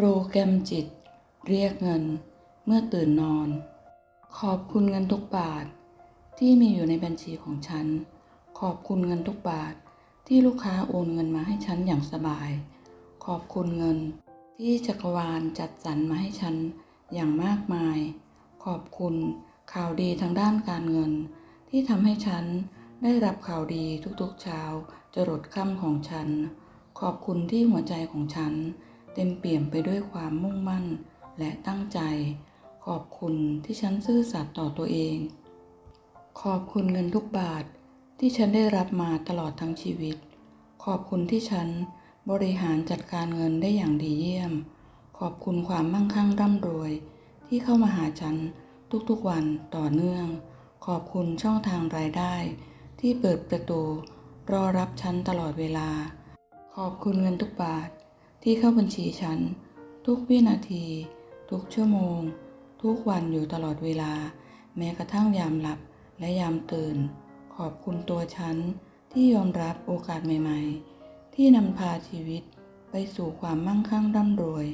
โปรแกรมจิต เรียกเงินเมื่อตื่นนอน ขอบคุณเงินทุกบาท ที่มีอยู่ในบัญชีของฉัน ขอบคุณเงินทุกบาท ที่ลูกค้าโอนเงินมาให้ฉันอย่างสบาย ขอบคุณเงิน ที่จักรวาลจัดสรรมาให้ฉันอย่างมากมาย ขอบคุณข่าวดีทางด้านการเงิน ที่ทำให้ฉันได้รับข่าวดีทุกๆเช้าจรดค่ำของฉัน ขอบคุณที่หัวใจของฉัน เต็มเปี่ยมไปด้วยความมุ่งมั่นและตั้งใจ ขอบคุณที่ฉันซื่อสัตย์ต่อตัวเอง ขอบคุณเงินทุกบาทที่ฉันได้รับมาตลอดทั้งชีวิต ขอบคุณที่ฉันบริหารจัดการเงินได้อย่างดีเยี่ยม ขอบคุณความมั่งคั่งร่ำรวย ที่เข้ามาหาฉันทุกๆวันต่อเนื่อง ขอบคุณช่องทางรายได้ ที่เปิดประตู รอรับฉันตลอดเวลา ขอบคุณเงินทุกบาท ที่เข้าบัญชีฉัน ทุกวินาที ทุกชั่วโมง ทุกวันอยู่ตลอดเวลา แม้กระทั่งยามหลับและยามตื่น ขอบคุณตัวฉัน ที่ยอมรับโอกาสใหม่ ๆ ที่นำพาชีวิตไปสู่ความมั่งคั่งร่ำรวย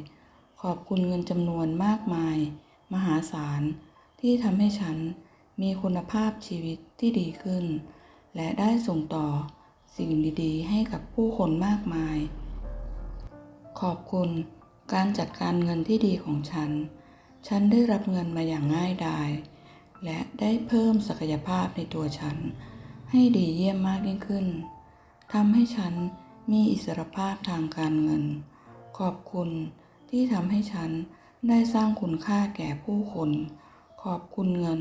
ขอบคุณเงินจำนวนมากมาย มหาศาล ที่ทำให้ฉันมีคุณภาพชีวิตที่ดีขึ้น และได้ส่งต่อสิ่งดีๆ ให้กับผู้คนมากมาย ขอบคุณการจัดการเงินที่ดีของฉัน ฉันได้รับเงินมาอย่างง่ายดาย และได้เพิ่มศักยภาพในตัวฉัน ให้ดีเยี่ยมมากยิ่งขึ้นทำให้ฉันมีอิสรภาพทางการเงิน ขอบคุณที่ทำให้ฉันได้สร้างคุณค่าแก่ผู้คน ขอบคุณเงิน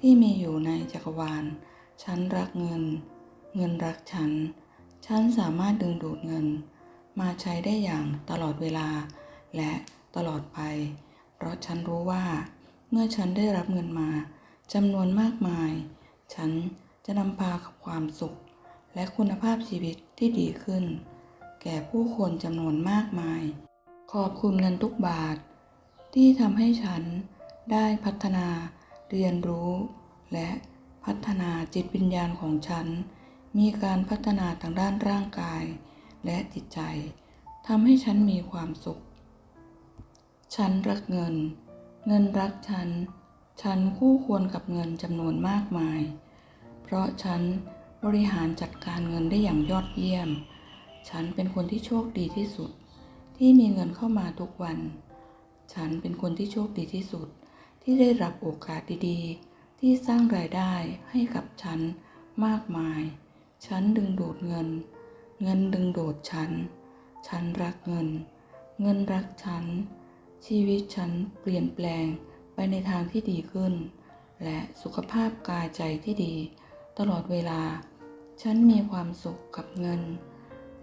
ที่มีอยู่ในจักรวาล ฉันรักเงิน เงินรักฉัน ฉันสามารถดึงดูดเงิน มาใช้ได้อย่างตลอดเวลา และตลอดไป เพราะฉันรู้ว่า เมื่อฉันได้รับเงินมาจำนวนมากมาย ฉันจะนำพาความสุข และคุณภาพชีวิตที่ดีขึ้น แก่ผู้คนจำนวนมากมาย ขอบคุณเงินทุกบาท ที่ทำให้ฉันได้พัฒนาเรียนรู้ และพัฒนาจิตวิญญาณของฉัน มีการพัฒนาทางด้านร่างกาย และจิตใจทำให้ฉันมีความสุข ฉันรักเงิน เงินรักฉัน ฉันคู่ควรกับเงินจำนวนมากมาย เพราะฉันบริหารจัดการเงินได้อย่างยอดเยี่ยม ฉันเป็นคนที่โชคดีที่สุด ที่มีเงินเข้ามาทุกวัน ฉันเป็นคนที่โชคดีที่สุด ที่ได้รับโอกาสดีๆ ที่สร้างรายได้ให้กับฉันมากมาย ฉันดึงดูดเงิน เงินดึงดูดฉัน ฉันรักเงิน เงินรักฉัน ชีวิตฉันเปลี่ยนแปลงไปในทางที่ดีขึ้น และสุขภาพกายใจที่ดี ตลอดเวลา ฉันมีความสุขกับเงิน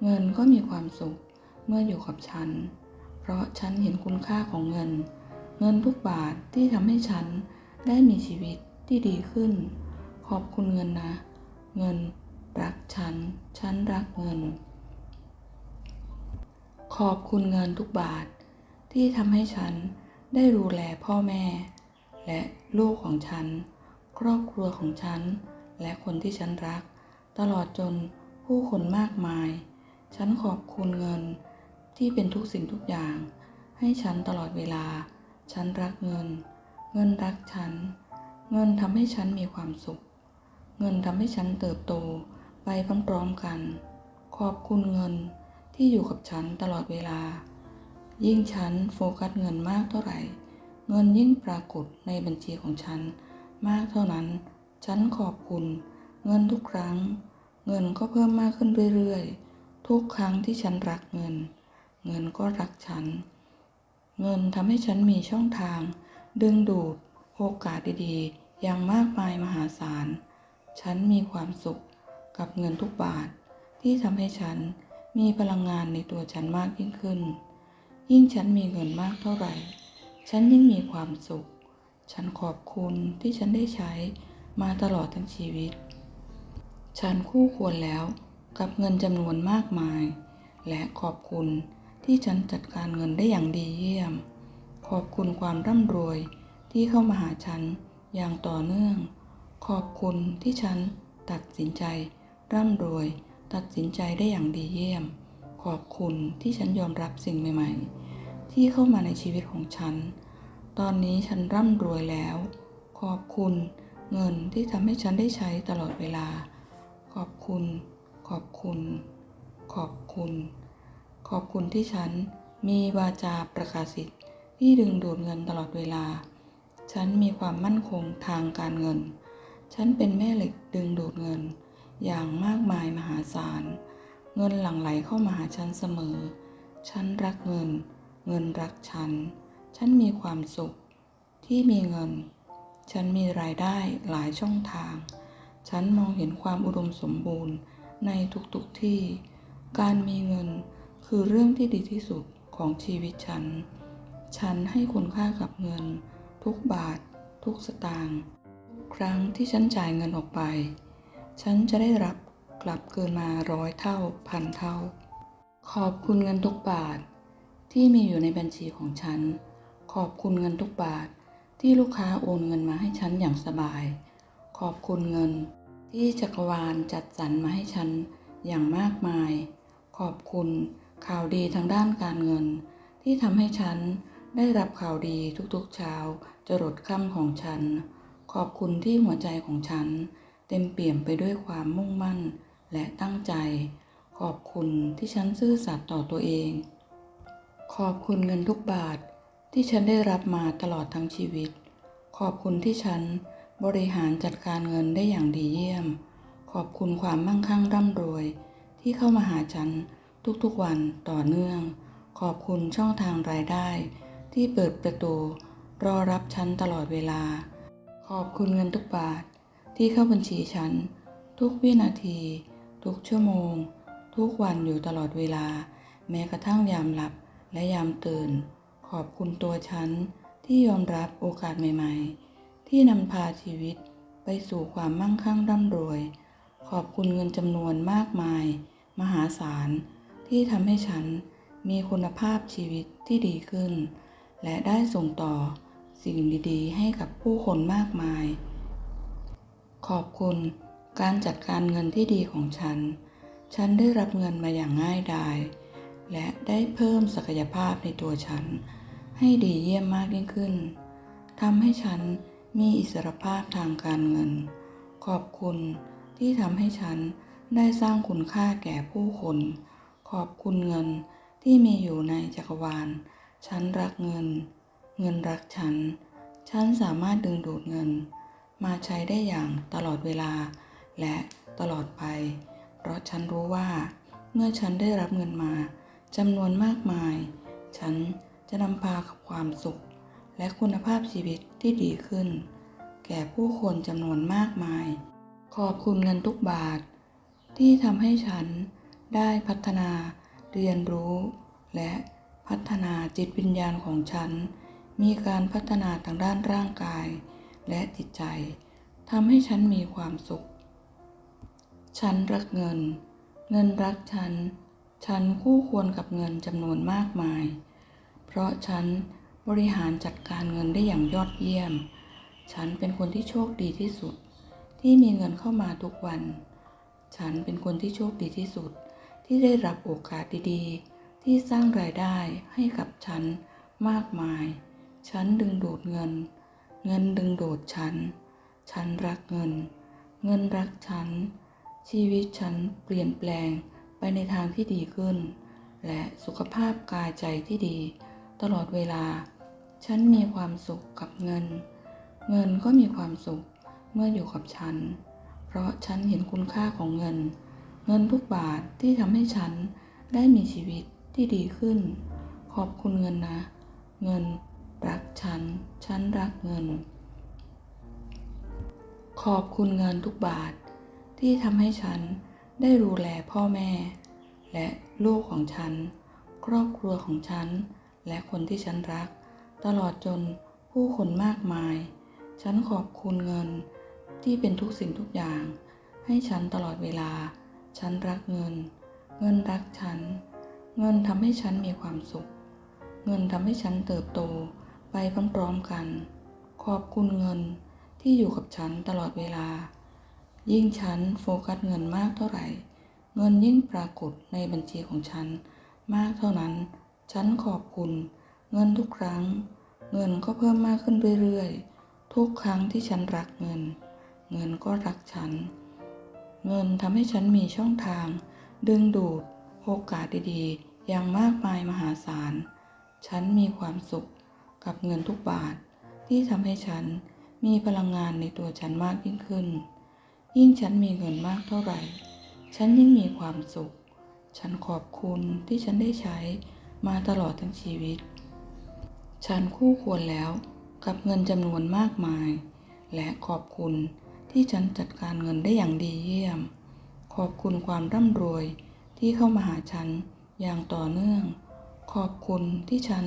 เงินก็มีความสุขเมื่ออยู่กับฉัน เพราะฉันเห็นคุณค่าของเงิน เงินทุกบาทที่ทำให้ฉันได้มีชีวิตที่ดีขึ้น ขอบคุณเงินนะ เงิน รักฉัน ฉันรักเงิน ขอบคุณเงินทุกบาท ที่ทำให้ฉันได้ดูแลพ่อแม่ และลูกของฉัน ครอบครัวของฉัน และคนที่ฉันรัก ตลอดจนผู้คนมากมาย ฉันขอบคุณเงินที่เป็นทุกสิ่งทุกอย่าง ให้ฉันตลอดเวลา ฉันรักเงิน เงินรักฉัน เงินทำให้ฉันมีความสุข เงินทำให้ฉันเติบโต ไปพร้อมๆกัน ขอบคุณเงินที่อยู่กับฉันตลอดเวลา ยิ่งฉันโฟกัสเงินมากเท่าไหร่ เงินยิ่งปรากฏในบัญชีของฉัน มากเท่านั้น ฉันขอบคุณ เงินทุกครั้ง เงินก็เพิ่มมากขึ้นเรื่อยๆ ทุกครั้งที่ฉันรักเงิน เงินก็รักฉัน เงินทำให้ฉันมีช่องทาง ดึงดูดโอกาสดีๆอย่างมากมายมหาศาล ฉันมีความสุข กับเงินทุกบาท ที่ทำให้ฉันมีพลังงานในตัวฉันมากยิ่งขึ้น ยิ่งฉันมีเงินมากเท่าไหร่ ฉันยิ่งมีความสุข ฉันขอบคุณที่ฉันได้ใช้มาตลอดทั้งชีวิต ฉันคู่ควรแล้วกับเงินจำนวนมากมาย และขอบคุณที่ฉันจัดการเงินได้อย่างดีเยี่ยม ขอบคุณความร่ำรวยที่เข้ามาหาฉันอย่างต่อเนื่อง ขอบคุณที่ฉันตัดสินใจ ร่ำรวย ตัดสินใจได้อย่างดีเยี่ยม ขอบคุณที่ฉันยอมรับสิ่งใหม่ๆทที่เข้ามาในชีวิตของฉัน ตอนนี้ฉันร่ำรวยแล้ว ขอบคุณเงินที่ทำให้ฉันได้ใช้ตลอดเวลา ขอบคุณ ขอบคุณ ขอบคุณ ขอบคุณที่ฉันมีวาจาประกาศสิทธิ์ที่ดึงดูดเงินตลอดเวลา ฉันมีความมั่นคงทางการเงิน ฉันเป็นแม่เหล็กดึงดูดเงิน อย่างมากมายมหาศาล เงินหลั่งไหลเข้ามาหาฉันเสมอ ฉันรักเงิน เงินรักฉัน ฉันมีความสุขที่มีเงิน ฉันมีรายได้หลายช่องทาง ฉันมองเห็นความอุดมสมบูรณ์ในทุกๆทที่ การมีเงินคือเรื่องที่ดีที่สุดของชีวิตฉัน ฉันให้คุณค่ากับเงิน ทุกบาท ทุกสตางค์ทุกครั้งที่ฉันจ่ายเงินออกไป ฉันจะได้รับกลับเกินมาร้อยเท่าพันเท่า ขอบคุณเงินทุกบาท ที่มีอยู่ในบัญชีของฉัน ขอบคุณเงินทุกบาท ที่ลูกค้าโอนเงินมาให้ฉันอย่างสบาย ขอบคุณเงิน ที่จักรวาลจัดสรรมาให้ฉันอย่างมากมาย ขอบคุณข่าวดีทางด้านการเงิน ที่ทำให้ฉันได้รับข่าวดีทุกๆเช้าจรดค่ำของฉัน ขอบคุณที่หัวใจของฉัน เต็มเปี่ยมไปด้วยความมุ่งมั่นและตั้งใจ ขอบคุณที่ฉันซื่อสัตย์ต่อตัวเอง ขอบคุณเงินทุกบาทที่ฉันได้รับมาตลอดทั้งชีวิต ขอบคุณที่ฉันบริหารจัดการเงินได้อย่างดีเยี่ยม ขอบคุณความมั่งคั่งร่ำรวย ที่เข้ามาหาฉันทุกๆวันต่อเนื่อง ขอบคุณช่องทางรายได้ ที่เปิดประตู รอรับฉันตลอดเวลา ขอบคุณเงินทุกบาท ที่เข้าบัญชีฉัน ทุกวินาที ทุกชั่วโมง ทุกวันอยู่ตลอดเวลา แม้กระทั่งยามหลับและยามตื่น ขอบคุณตัวฉัน ที่ยอมรับโอกาสใหม่ ๆ ที่นำพาชีวิตไปสู่ความมั่งคั่งร่ำรวย ขอบคุณเงินจำนวนมากมาย มหาศาล ที่ทำให้ฉันมีคุณภาพชีวิตที่ดีขึ้น และได้ส่งต่อสิ่งดีๆ ให้กับผู้คนมากมาย ขอบคุณการจัดการเงินที่ดีของฉัน ฉันได้รับเงินมาอย่างง่ายดาย และได้เพิ่มศักยภาพในตัวฉัน ให้ดีเยี่ยมมากยิ่งขึ้น ทำให้ฉันมีอิสรภาพทางการเงิน ขอบคุณที่ทำให้ฉันได้สร้างคุณค่าแก่ผู้คน ขอบคุณเงินที่มีอยู่ในจักรวาล ฉันรักเงิน เงินรักฉัน ฉันสามารถดึงดูดเงิน มาใช้ได้อย่างตลอดเวลา และตลอดไป เพราะฉันรู้ว่า เมื่อฉันได้รับเงินมาจำนวนมากมาย ฉันจะนำพาความสุข และคุณภาพชีวิตที่ดีขึ้น แก่ผู้คนจำนวนมากมาย ขอบคุณเงินทุกบาท ที่ทำให้ฉันได้พัฒนาเรียนรู้ และพัฒนาจิตวิญญาณของฉัน มีการพัฒนาทางด้านร่างกาย และจิตใจทำให้ฉันมีความสุข ฉันรักเงิน เงินรักฉัน ฉันคู่ควรกับเงินจำนวนมากมาย เพราะฉันบริหารจัดการเงินได้อย่างยอดเยี่ยม ฉันเป็นคนที่โชคดีที่สุด ที่มีเงินเข้ามาทุกวัน ฉันเป็นคนที่โชคดีที่สุด ที่ได้รับโอกาสดีๆ ที่สร้างรายได้ให้กับฉันมากมาย ฉันดึงดูดเงิน เงินดึงดูดฉัน ฉันรักเงิน เงินรักฉัน ชีวิตฉันเปลี่ยนแปลงไปในทางที่ดีขึ้น และสุขภาพกายใจที่ดี ตลอดเวลา ฉันมีความสุขกับเงิน เงินก็มีความสุขเมื่ออยู่กับฉัน เพราะฉันเห็นคุณค่าของเงิน เงินทุกบาทที่ทำให้ฉันได้มีชีวิตที่ดีขึ้น ขอบคุณเงินนะ เงิน รักฉัน ฉันรักเงิน ขอบคุณเงินทุกบาท ที่ทำให้ฉันได้ดูแลพ่อแม่ และลูกของฉัน ครอบครัวของฉัน และคนที่ฉันรัก ตลอดจนผู้คนมากมาย ฉันขอบคุณเงินที่เป็นทุกสิ่งทุกอย่าง ให้ฉันตลอดเวลา ฉันรักเงิน เงินรักฉัน เงินทำให้ฉันมีความสุข เงินทำให้ฉันเติบโต ไปพร้อมๆกัน ขอบคุณเงินที่อยู่กับฉันตลอดเวลา ยิ่งฉันโฟกัสเงินมากเท่าไหร่ เงินยิ่งปรากฏในบัญชีของฉันมากเท่านั้น ฉันขอบคุณ เงินทุกครั้ง เงินก็เพิ่มมากขึ้นเรื่อยๆ ทุกครั้งที่ฉันรักเงิน เงินก็รักฉัน เงินทำให้ฉันมีช่องทาง ดึงดูดโอกาสดีๆ อย่างมากมายมหาศาล ฉันมีความสุข กับเงินทุกบาทที่ทำให้ฉันมีพลังงานในตัวฉันมากยิ่งขึ้น ยิ่งฉันมีเงินมากเท่าไหร่ ฉันยิ่งมีความสุข ฉันขอบคุณที่ฉันได้ใช้มาตลอดทั้งชีวิต ฉันคู่ควรแล้วกับเงินจำนวนมากมาย และขอบคุณที่ฉันจัดการเงินได้อย่างดีเยี่ยม ขอบคุณความร่ำรวยที่เข้ามาหาฉันอย่างต่อเนื่อง ขอบคุณที่ฉัน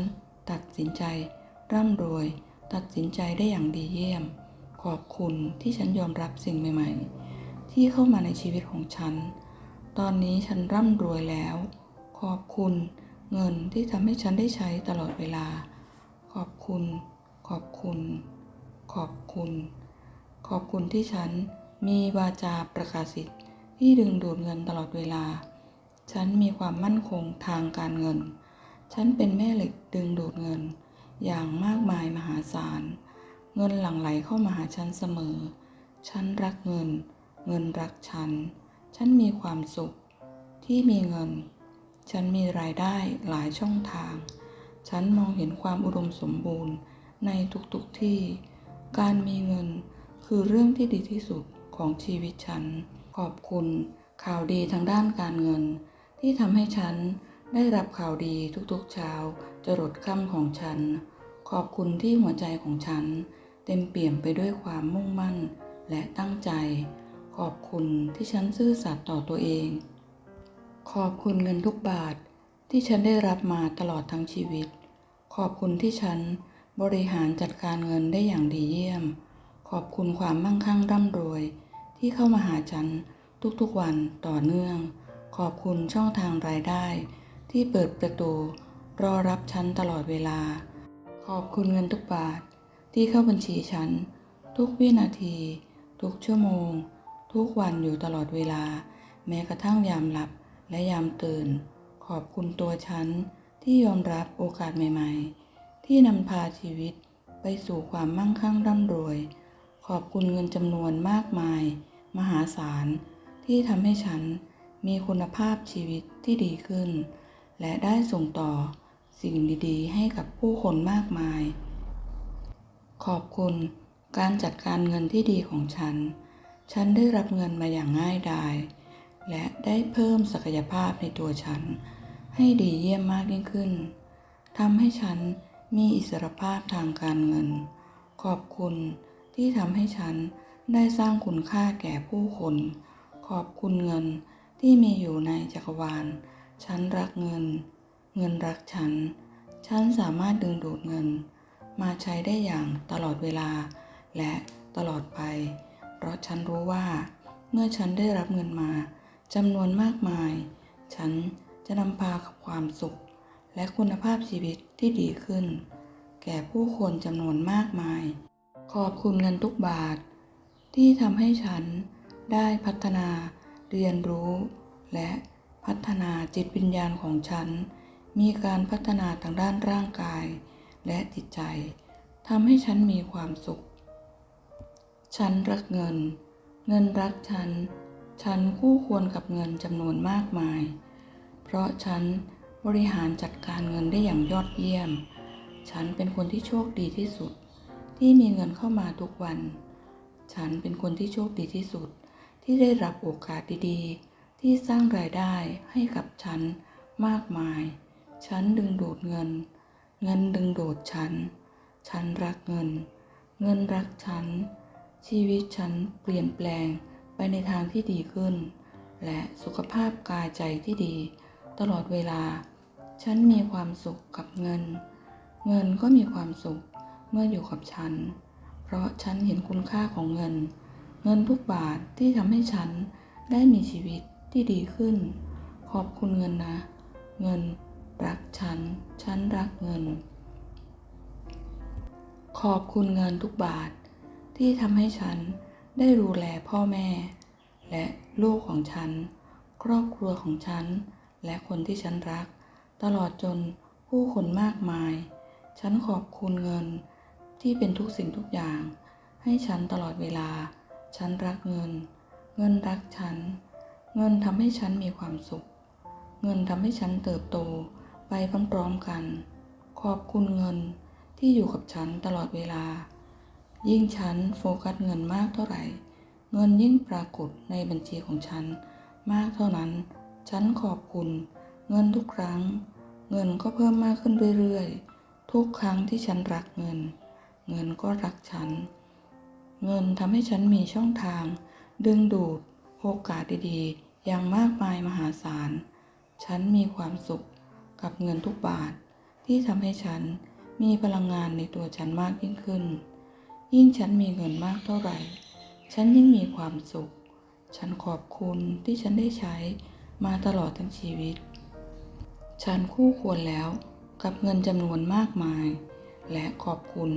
ตัดสินใจ ร่ำรวย ตัดสินใจได้อย่างดีเยี่ยม ขอบคุณที่ฉันยอมรับสิ่งใหม่ ๆ ที่เข้ามาในชีวิตของฉัน ตอนนี้ฉันร่ำรวยแล้ว ขอบคุณเงินที่ทำให้ฉันได้ใช้ตลอดเวลา ขอบคุณ ขอบคุณ ขอบคุณ ขอบคุณที่ฉันมีวาจาประกาศสิทธิ์ที่ดึงดูดเงินตลอดเวลา ฉันมีความมั่นคงทางการเงิน ฉันเป็นแม่เหล็กดึงดูดเงิน อย่างมากมายมหาศาล เงินหลั่งไหลเข้ามาหาฉันเสมอ ฉันรักเงิน เงินรักฉัน ฉันมีความสุขที่มีเงิน ฉันมีรายได้หลายช่องทาง ฉันมองเห็นความอุดมสมบูรณ์ในทุกๆทที่ การมีเงินคือเรื่องที่ดีที่สุดของชีวิตฉัน ขอบคุณข่าวดีทางด้านการเงิน ที่ทำให้ฉันได้รับข่าวดีทุกๆเช้า จรดค่ำของฉัน ขอบคุณที่หัวใจของฉัน เต็มเปี่ยมไปด้วยความมุ่งมั่น และตั้งใจ ขอบคุณที่ฉันซื่อสัตย์ต่อตัวเอง ขอบคุณเงินทุกบาทที่ฉันได้รับมาตลอดทั้งชีวิต ขอบคุณที่ฉันบริหารจัดการเงินได้อย่างดีเยี่ยม ขอบคุณความมั่งคั่งร่ำรวย ที่เข้ามาหาฉันทุกๆวันต่อเนื่อง ขอบคุณช่องทางรายได้ ที่เปิดประตู รอรับฉันตลอดเวลา ขอบคุณเงินทุกบาท ที่เข้าบัญชีฉัน ทุกวินาที ทุกชั่วโมง ทุกวันอยู่ตลอดเวลา แม้กระทั่งยามหลับและยามตื่น ขอบคุณตัวฉัน ที่ยอมรับโอกาสใหม่ ๆ ที่นำพาชีวิตไปสู่ความมั่งคั่งร่ำรวย ขอบคุณเงินจำนวนมากมาย มหาศาล ที่ทำให้ฉันมีคุณภาพชีวิตที่ดีขึ้น และได้ส่งต่อ สิ่งดีๆ ให้กับผู้คนมากมาย ขอบคุณการจัดการเงินที่ดีของฉัน ฉันได้รับเงินมาอย่างง่ายดาย และได้เพิ่มศักยภาพในตัวฉัน ให้ดีเยี่ยมมากยิ่งขึ้นทำให้ฉันมีอิสรภาพทางการเงิน ขอบคุณที่ทำให้ฉันได้สร้างคุณค่าแก่ผู้คน ขอบคุณเงินที่มีอยู่ในจักรวาล ฉันรักเงิน เงินรักฉัน ฉันสามารถดึงดูดเงิน มาใช้ได้อย่างตลอดเวลา และตลอดไป เพราะฉันรู้ว่า เมื่อฉันได้รับเงินมาจำนวนมากมาย ฉันจะนำพาความสุข และคุณภาพชีวิตที่ดีขึ้น แก่ผู้คนจำนวนมากมาย ขอบคุณเงินทุกบาท ที่ทำให้ฉันได้พัฒนาเรียนรู้ และพัฒนาจิตวิญญาณของฉัน มีการพัฒนาทางด้านร่างกาย และจิตใจทำให้ฉันมีความสุข ฉันรักเงิน เงินรักฉัน ฉันคู่ควรกับเงินจำนวนมากมาย เพราะฉันบริหารจัดการเงินได้อย่างยอดเยี่ยม ฉันเป็นคนที่โชคดีที่สุด ที่มีเงินเข้ามาทุกวัน ฉันเป็นคนที่โชคดีที่สุด ที่ได้รับโอกาสดีๆ ที่สร้างรายได้ให้กับฉันมากมาย ฉันดึงดูดเงิน เงินดึงดูดฉัน ฉันรักเงิน เงินรักฉัน ชีวิตฉันเปลี่ยนแปลงไปในทางที่ดีขึ้น และสุขภาพกายใจที่ดี ตลอดเวลา ฉันมีความสุขกับเงิน เงินก็มีความสุขเมื่ออยู่กับฉัน เพราะฉันเห็นคุณค่าของเงิน เงินทุกบาทที่ทำให้ฉันได้มีชีวิตที่ดีขึ้น ขอบคุณเงินนะ เงิน รักฉัน ฉันรักเงิน ขอบคุณเงินทุกบาท ที่ทำให้ฉันได้ดูแลพ่อแม่ และลูกของฉัน ครอบครัวของฉัน และคนที่ฉันรัก ตลอดจนผู้คนมากมาย ฉันขอบคุณเงินที่เป็นทุกสิ่งทุกอย่าง ให้ฉันตลอดเวลา ฉันรักเงิน เงินรักฉัน เงินทำให้ฉันมีความสุข เงินทำให้ฉันเติบโต ไปพร้อมๆกัน ขอบคุณเงินที่อยู่กับฉันตลอดเวลา ยิ่งฉันโฟกัสเงินมากเท่าไหร่ เงินยิ่งปรากฏในบัญชีของฉันมากเท่านั้น ฉันขอบคุณ เงินทุกครั้ง เงินก็เพิ่มมากขึ้นเรื่อยๆ ทุกครั้งที่ฉันรักเงิน เงินก็รักฉัน เงินทำให้ฉันมีช่องทาง ดึงดูดโอกาสดีๆ อย่างมากมายมหาศาล ฉันมีความสุข กับเงินทุกบาท ที่ทำให้ฉันมีพลังงานในตัวฉันมากยิ่งขึ้น ยิ่งฉันมีเงินมากเท่าไหร่ ฉันยิ่งมีความสุข ฉันขอบคุณที่ฉันได้ใช้มาตลอดทั้งชีวิต ฉันคู่ควรแล้วกับเงินจำนวนมากมาย และขอบคุณ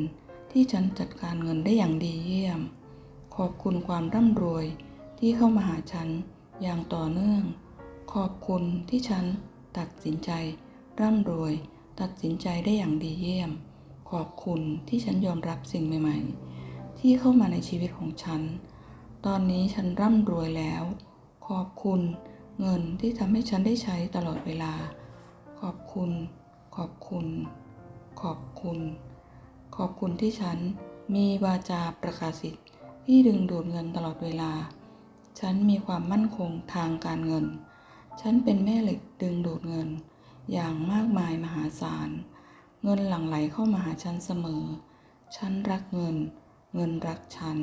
ที่ฉันจัดการเงินได้อย่างดีเยี่ยม ขอบคุณความร่ำรวยที่เข้ามาหาฉันอย่างต่อเนื่อง ขอบคุณที่ฉันตัดสินใจ ร่ำรวย ตัดสินใจได้อย่างดีเยี่ยม ขอบคุณที่ฉันยอมรับสิ่งใหม่ ๆ ที่เข้ามาในชีวิตของฉัน ตอนนี้ฉันร่ำรวยแล้ว ขอบคุณเงินที่ทำให้ฉันได้ใช้ตลอดเวลา ขอบคุณ ขอบคุณ ขอบคุณ ขอบคุณที่ฉันมีวาจาประกาศสิทธิ์ที่ดึงดูดเงินตลอดเวลา ฉันมีความมั่นคงทางการเงิน ฉันเป็นแม่เหล็กดึงดูดเงิน อย่างมากมายมหาศาล เงินหลั่งไหลเข้ามาหาฉันเสมอ ฉันรักเงิน เงินรักฉัน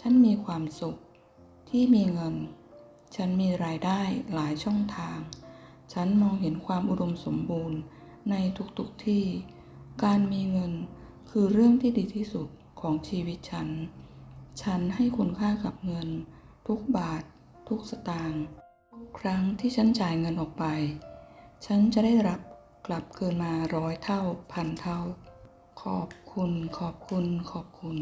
ฉันมีความสุขที่มีเงิน ฉันมีรายได้หลายช่องทาง ฉันมองเห็นความอุดมสมบูรณ์ในทุกๆทที่ การมีเงินคือเรื่องที่ดีที่สุดของชีวิตฉัน ฉันให้คุณค่ากับเงิน ทุกบาท ทุกสตางค์ทุกครั้งที่ฉันจ่ายเงินออกไป ฉันจะได้รับกลับคืนมาร้อยเท่าพันเท่า ขอบคุณขอบคุณขอบคุณ